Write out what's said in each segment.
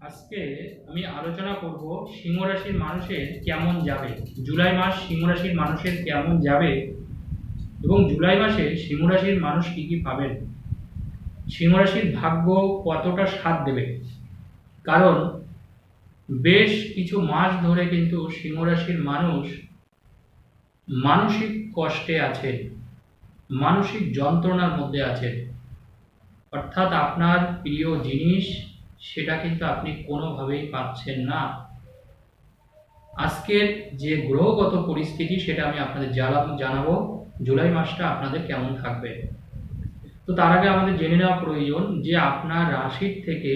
আজকে আমি আলোচনা করব সিংহ রাশির মানুষের কেমন যাবে। জুলাই মাস সিংহ রাশির মানুষের কেমন যাবে এবং জুলাই মাসে সিংহ রাশির মানুষ কী কী পাবেন? সিংহ রাশির ভাগ্য কতটা সাথ দেবে? কারণ বেশ কিছু মাস ধরে কিন্তু সিংহ রাশির মানুষ মানসিক কষ্টে আছে, মানসিক যন্ত্রণার মধ্যে আছে। অর্থাৎ আপনার প্রিয় জিনিস সেটা কিন্তু আপনি কোনোভাবেই পাচ্ছেন না। আজকের যে গ্রহগত পরিস্থিতি, সেটা আমি আপনাদের জানাব জানাব, জুলাই মাসটা আপনাদের কেমন থাকবে। তো তার আগে আমাদের জেনে নেওয়া প্রয়োজন যে আপনার রাশির থেকে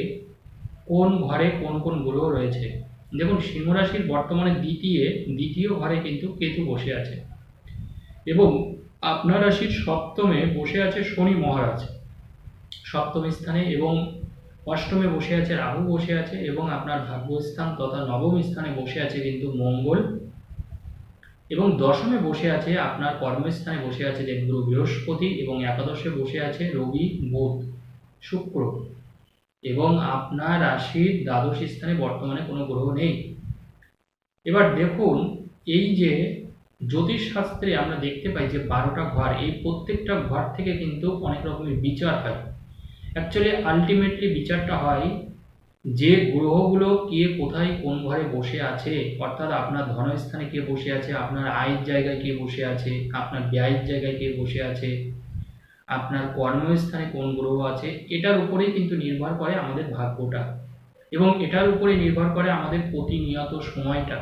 কোন ঘরে কোন কোন গ্রহ রয়েছে। দেখুন, সিংহ রাশির বর্তমানে দ্বিতীয় দ্বিতীয় ঘরে কিন্তু কেতু বসে আছে। এবং আপনার রাশির সপ্তমে বসে আছে শনি মহারাজ। সপ্তম স্থানে এবং অষ্টমে বসে আছে রাহু বসে আছে এবং আপনার ভাগ্যস্থান তথা নবম স্থানে বসে আছে কিন্তু মঙ্গল। এবং দশমে বসে আছে আপনার কর্মস্থানে বসে আছে দেবগুরু বৃহস্পতি এবং একাদশে বসে আছে রবি, বুধ, শুক্র। এবং আপনার রাশির দ্বাদশ স্থানে বর্তমানে কোনো গ্রহ নেই। এবার দেখুন, এই যে জ্যোতিষ শাস্ত্রে আমরা দেখতে পাই যে বারোটা ঘর, এই প্রত্যেকটা ঘর থেকে কিন্তু অনেক রকমের বিচার হয়। অ্যাকচুয়ালি আলটিমেটলি বিচারটা হয় যে গ্রহগুলো কে কোথায় কোন ঘরে বসে আছে, অর্থাৎ আপনার ধনস্থানে কে বসে আছে, আপনার আয়ের জায়গায় কে বসে আছে, আপনার ব্যয়ের জায়গায় কে বসে আছে, আপনার কর্মস্থানে কোন গ্রহ আছে, এটার উপরেই কিন্তু নির্ভর করে আমাদের ভাগ্যটা। এবং এটার উপরে নির্ভর করে আমাদের প্রতিনিয়ত সময়টা।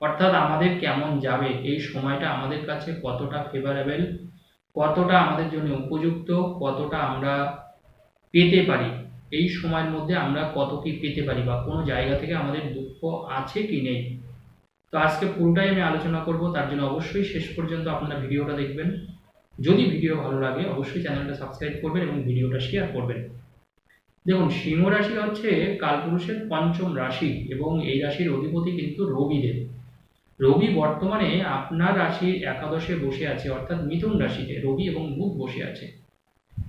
অর্থাৎ আমাদের কেমন যাবে, এই সময়টা আমাদের কাছে কতটা ফেভারেবল কতটা আমাদের জন্য উপযুক্ত, কতটা আমরা পেতে পারি। এই সময়ের মধ্যে আমরা কত কি পেতে পারি বা কোনো জায়গা থেকে আমাদের দুঃখ আছে কি নেই? তো আজকে পুরোটাই আমি আলোচনা করব, তার জন্য অবশ্যই শেষ পর্যন্ত আপনারা ভিডিওটা দেখবেন। যদি ভিডিও ভালো লাগে, অবশ্যই চ্যানেলটা সাবস্ক্রাইব করবেন এবং ভিডিওটা শেয়ার করবেন। দেখুন, সিংহ রাশি হচ্ছে কালপুরুষের পঞ্চম রাশি এবং এই রাশির অধিপতি কিন্তু রবিদেব। রবি বর্তমানে আপনার রাশির একাদশে বসে আছে, অর্থাৎ মিথুন রাশিতে। রবি এবং বুধ বসে আছে।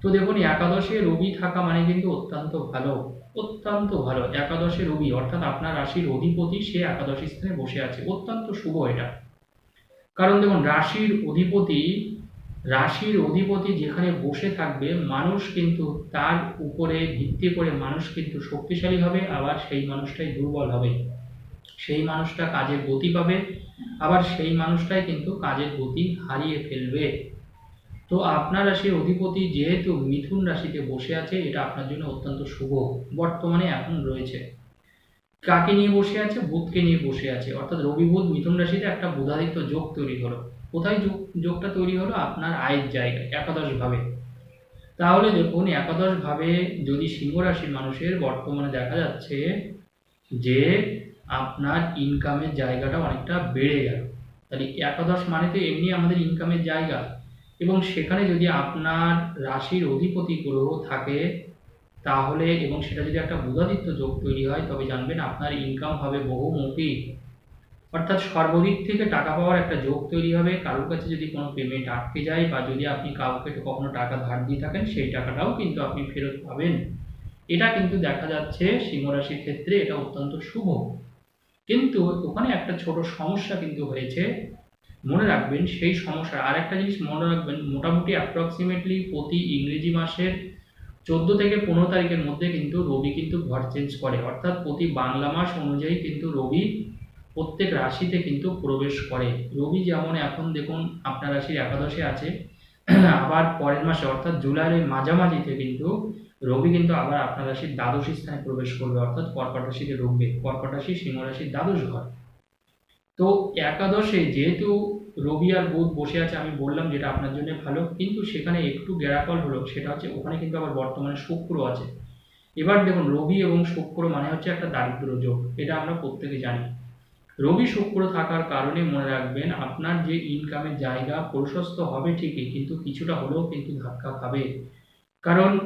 তো দেখুন একাদশে রবি থাকা মানে কিন্তু অত্যন্ত ভালো অত্যন্ত ভালো। একাদশে রবি, অর্থাৎ আপনার রাশির অধিপতি সে একাদশ স্থানে বসে আছে। অত্যন্ত শুভ এটা। কারণ দেখুন, রাশির অধিপতি রাশির অধিপতি যেখানে বসে থাকবে, মানুষ কিন্তু তার উপরে ভিত্তি করে মানুষ কিন্তু শক্তিশালী হবে, আবার সেই মানুষটাই দুর্বল হবে। সেই মানুষটা কাজের গতি পাবে, আবার সেই মানুষটাই কিন্তু কাজের গতি হারিয়ে ফেলবে। তো আপনার রাশির অধিপতি যেহেতু মিথুন রাশিতে বসে আছে, এটা আপনার জন্য অত্যন্ত শুভ। বর্তমানে এখন রয়েছে। কাকে নিয়ে বসে আছে? বুধকে নিয়ে বসে আছে। অর্থাৎ রবি বুধ মিথুন রাশিতে একটা বুধাদিত্য যোগ তৈরি হলো। কোথায় যোগ, যোগটা তৈরি হলো? আপনার আয়ের জায়গায় একাদশ ভাবে তাহলে দেখুন একাদশ ভাবে যদি সিংহ রাশির মানুষের বর্তমানে দেখা যাচ্ছে যে আপনার ইনকামের জায়গাটা অনেকটা বেড়ে গেল। তাহলে একাদশ মানে তো এমনি আমাদের ইনকামের জায়গা। এবং সেখানে যদি আপনার রাশির অধিপতি গ্রহ থাকে, তাহলে এবং সেটা যদি একটা বুধাদিত্য যোগ তৈরি হয়, তবে জানবেন আপনার ইনকাম হবে বহুমুখী। অর্থাৎ সর্বদিক থেকে টাকা পাওয়ার একটা যোগ তৈরি হবে। কারোর কাছে যদি কোনো পেমেন্ট আটকে যায় বা যদি আপনি কাউকে কখনো টাকা ধার দিয়ে থাকেন, সেই টাকাটাও কিন্তু আপনি ফেরত পাবেন। এটা কিন্তু দেখা যাচ্ছে সিংহ রাশির ক্ষেত্রে এটা অত্যন্ত শুভ। কিন্তু ওখানে একটা ছোট সমস্যা কিন্তু হয়েছে। মনে রাখবেন, সেই সমস্যা আর একটা জিনিস মনে রাখবেন, মোটামুটি অ্যাপ্রক্সিমেটলি প্রতি ইংরেজি মাসের চোদ্দ থেকে পনেরো তারিখের মধ্যে কিন্তু রবি কিন্তু ঘর চেঞ্জ করে। অর্থাৎ প্রতি বাংলা মাস অনুযায়ী কিন্তু রবি প্রত্যেক রাশিতে কিন্তু প্রবেশ করে। রবি যেমন এখন দেখুন, আপনার রাশির একাদশে আছে, আবার পরের মাসে, অর্থাৎ জুলাইয়ের মাঝামাঝিতে কিন্তু রবি কিন্তু আবার আপনার রাশির দ্বাদশ স্থানে প্রবেশ করবে, অর্থাৎ কর্কট রাশিতে ঢুকবে। কর্কট রাশি, সিংহ রাশির দ্বাদশ ঘর। তো একাদশে যেহেতু রবি আর বুধ বসে আছে, আমি বললাম যেটা আপনার জন্য ভালো, কিন্তু সেখানে একটু গ্যারাকল হলো, সেটা হচ্ছে ওখানে কিন্তু আবার বর্তমানে শুক্র আছে। এবার দেখুন, রবি এবং শুক্র মানে হচ্ছে একটা দারিদ্র যোগ, এটা আমরা প্রত্যেকে জানি। রবি শুক্র থাকার কারণে মনে রাখবেন, আপনার যে ইনকামের জায়গা প্রশস্ত হবে ঠিকই, কিন্তু কিছুটা হলেও কিন্তু ধাক্কা খাবে। কারণ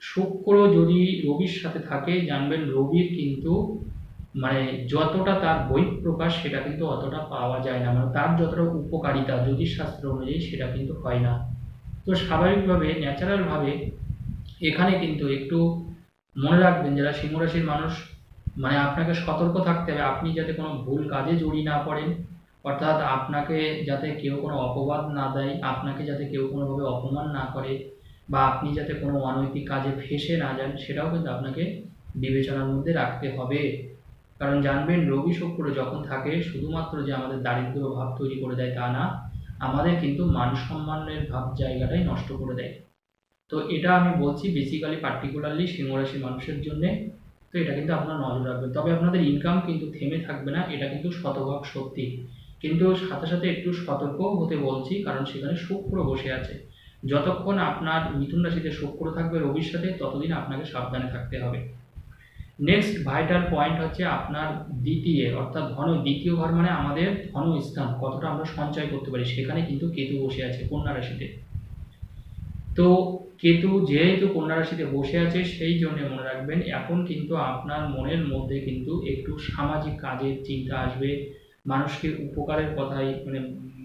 শুক্র যদি রবির সাথে থাকে, জানবেন রবির কিন্তু মানে যতটা তার বই প্রকাশ, সেটা কিন্তু অতটা পাওয়া যায় না। মানে তার যতটা উপকারিতা জ্যোতিষশাস্ত্র অনুযায়ী সেটা কিন্তু হয় না। তো স্বাভাবিকভাবে, ন্যাচারালভাবে এখানে কিন্তু একটু মনে রাখবেন, যারা সিংহ রাশির মানুষ মানে আপনাকে সতর্ক থাকতে হবে। আপনি যাতে কোনো ভুল কাজে জড়িয়ে না পড়েন, অর্থাৎ আপনাকে যাতে কেউ কোনো অপবাদ না দেয়, আপনাকে যাতে কেউ কোনোভাবে অপমান না করে, বা আপনি যাতে কোনো অনৈতিক কাজে ফেসে না যান, সেটাও কিন্তু আপনাকে বিবেচনার মধ্যে রাখতে হবে। কারণ জানবেন রবি শুক্র যখন থাকে, শুধুমাত্র যে আমাদের দারিদ্র ভাব তৈরি করে দেয় তা না, আমাদের কিন্তু মান সম্মানের ভাব জায়গাটাই নষ্ট করে দেয়। তো এটা আমি বলছি বেসিক্যালি পার্টিকুলারলি সিংহরাশি মানুষের জন্যে। তো এটা কিন্তু আপনার নজর রাখবেন। তবে আপনাদের ইনকাম কিন্তু থেমে থাকবে না, এটা কিন্তু শতভাগ সত্যি। কিন্তু সাথে সাথে একটু সতর্কও হতে বলছি, কারণ সেখানে শুক্র বসে আছে। যতক্ষণ আপনার মিথুন রাশিতে শুক্র থাকবে রবির সাথে, ততদিন আপনাকে সাবধানে থাকতে হবে। নেক্সট ভাইটাল পয়েন্ট হচ্ছে আপনার দ্বিতীয়, অর্থাৎ ধন দ্বিতীয় ঘর মানে আমাদের ধন স্থান, কতটা আমরা সঞ্চয় করতে পারি, সেখানে কিন্তু কেতু বসে আছে কন্যা রাশিতে। তো কেতু যেহেতু কন্যা রাশিতে বসে আছে, সেই জন্য মনে রাখবেন, এখন কিন্তু আপনার মনের মধ্যে কিন্তু একটু সামাজিক কাজের চিন্তা আসবে, মানুষকে উপকারের কথাই মানে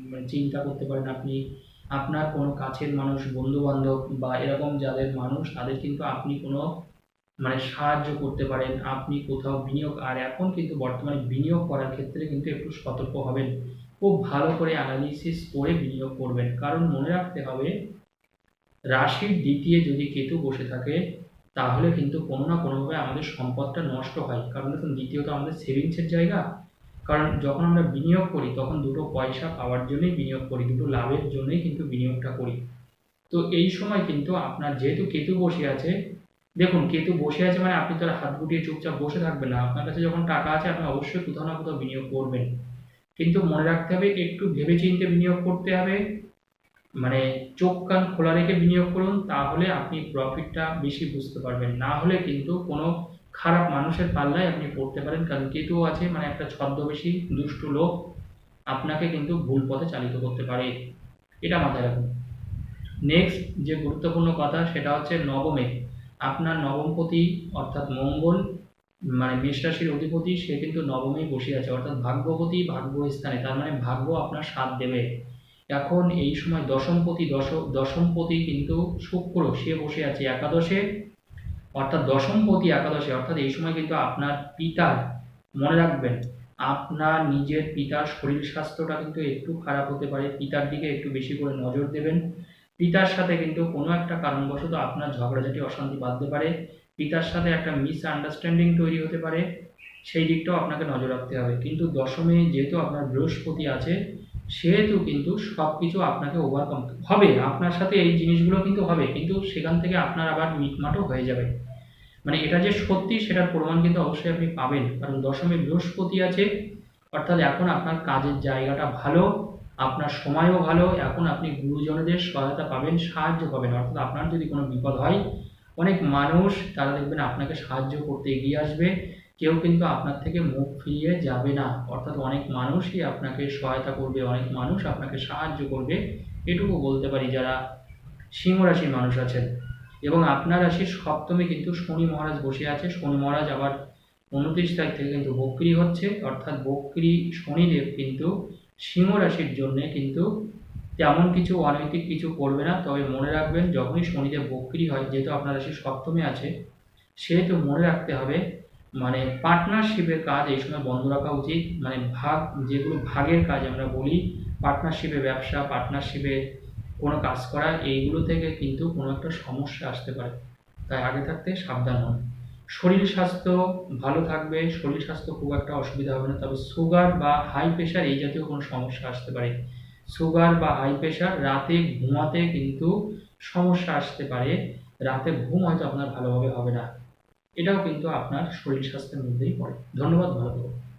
মানে চিন্তা করতে পারেন আপনি। আপনার কোনো কাছের মানুষ বন্ধু বান্ধব বা এরকম যাদের মানুষ, তাদের কিন্তু আপনি কোনো মানে সাহায্য করতে পারেন। আপনি কোথাও বিনিয়োগ, আর এখন কিন্তু বর্তমানে বিনিয়োগ করার ক্ষেত্রে কিন্তু একটু সতর্ক হবেন। খুব ভালো করে অ্যানালিসিস করে বিনিয়োগ করবেন। কারণ মনে রাখতে হবে, রাশির দ্বিতীয় যদি কেতু বসে থাকে, তাহলে কিন্তু কোনো না কোনোভাবে আমাদের সম্পদটা নষ্ট হয়। কারণ দেখুন, দ্বিতীয়ত আমাদের সেভিংসের জায়গা। কারণ যখন আমরা বিনিয়োগ করি, তখন দুটো পয়সা পাওয়ার জন্যই বিনিয়োগ করি, দুটো লাভের জন্যই কিন্তু বিনিয়োগটা করি। তো এই সময় কিন্তু আপনার যেহেতু কেতু বসে আছে দেখুন কেতু বসে আছে মানে আপনি তো আর হাত গুটিয়ে চুপচাপ বসে থাকবেন না। আপনার কাছে যখন টাকা আছে, আপনি অবশ্যই কোথাও না কোথাও বিনিয়োগ করবেন। কিন্তু মনে রাখতে হবে, একটু ভেবে ভেবেচিন্তে বিনিয়োগ করতে হবে। মানে চোখ কান খোলা রেখে বিনিয়োগ করুন, তাহলে আপনি প্রফিটটা বেশি বুঝতে পারবেন। না হলে কিন্তু কোনো খারাপ মানুষের পাল্লায় আপনি পড়তে পারেন, কারণ কেতু আছে মানে একটা ছদ্মবেশী, দুষ্টু লোক আপনাকে কিন্তু ভুল পথে চালিত করতে পারে। এটা মাথায় রাখুন। নেক্সট যে গুরুত্বপূর্ণ কথা, সেটা হচ্ছে নবমে। আপনার নবমপতি অর্থাৎ মঙ্গল মানে মেষ রাশির অধিপতি, সে কিন্তু নবমেই বসে আছে। অর্থাৎ ভাগ্যপতি ভাগ্য স্থানে তার মানে ভাগ্য আপনার সাথ দেবে। এখন এই সময় দশমপতি দশ দশমপতি কিন্তু শুক্র, সে বসে আছে একাদশে। অর্থাৎ দশমপতি একাদশে, অর্থাৎ এই সময় কিন্তু আপনার পিতার মনে রাখবেন, আপনার নিজের পিতার শরীর স্বাস্থ্যটা কিন্তু একটু খারাপ হতে পারে, পিতার দিকে একটু বেশি করে নজর দেবেন। পিতার সাথে কিন্তু কোনো একটা কারণবশত আপনার ঝগড়াঝাটি অশান্তি বাঁধতে পারে। পিতার সাথে একটা মিস আন্ডারস্ট্যান্ডিং তৈরি হতে পারে। সেই দিকটাও আপনাকে নজর রাখতে হবে। কিন্তু দশমে যেহেতু আপনার বৃহস্পতি আছে, সেহেতু কিন্তু সব কিছু আপনাকে ওভারকাম হবে। আপনার সাথে এই জিনিসগুলো কিন্তু হবে। কিন্তু সেখান থেকে আপনার আবার মিটমাটও হয়ে যাবে। মানে এটা যে সত্যি, সেটার প্রমাণ কিন্তু অবশ্যই আপনি পাবেন। কারণ দশমে বৃহস্পতি আছে, অর্থাৎ এখন আপনার কাজের জায়গাটা ভালো। আপনার সময়ও ভালো, এখন আপনি গুরুজনদের সহায়তা পাবেন, সাহায্য পাবেন। অর্থাৎ আপনার যদি কোনো বিপদ হয়, অনেক মানুষ তারা দেখবেন আপনাকে সাহায্য করতে এগিয়ে আসবে। কেউ কিন্তু আপনার থেকে মুখ ফিরিয়ে যাবে না। অর্থাৎ অনেক মানুষই আপনাকে সহায়তা করবে, অনেক মানুষ আপনাকে সাহায্য করবে। এটুকু বলতে পারি যারা সিংহ রাশির মানুষ আছেন। এবং আপনার রাশির সপ্তমে কিন্তু শনি মহারাজ বসে আছে। শনি মহারাজ আবার উনত্রিশ তারিখ থেকে কিন্তু বক্রি হচ্ছে। অর্থাৎ বক্রি শনিদেব কিন্তু সিংহ রাশির জন্যে কিন্তু তেমন কিছু অনৈতিক কিছু করবে না। তবে মনে রাখবেন, যখনই শনিদেব বক্রি হয়, যেহেতু আপনার রাশির সপ্তমে আছে, সেহেতু মনে রাখতে হবে মানে পার্টনারশিপের কাজ এই সময় বন্ধ রাখা উচিত। মানে ভাগ, যেগুলো ভাগের কাজ আমরা বলি পার্টনারশিপে ব্যবসা পার্টনারশিপে কোনো কাজ করা, এইগুলো থেকে কিন্তু কোনো একটা সমস্যা আসতে পারে। তাই আগে থাকতে সাবধান হন। শরীর স্বাস্থ্য ভালো থাকবে, শরীর স্বাস্থ্য খুব একটা অসুবিধা হবে না, তবে সুগার বা হাই প্রেশার এই জাতীয় কোনো সমস্যা আসতে পারে। সুগার বা হাই প্রেশার রাতে ঘুমাতে কিন্তু সমস্যা আসতে পারে, রাতে ঘুম হয়তো আপনার ভালোভাবে হবে না। এটাও কিন্তু আপনার শরীর স্বাস্থ্যের মধ্যেই পড়ে। ধন্যবাদ, ভালো থাকবেন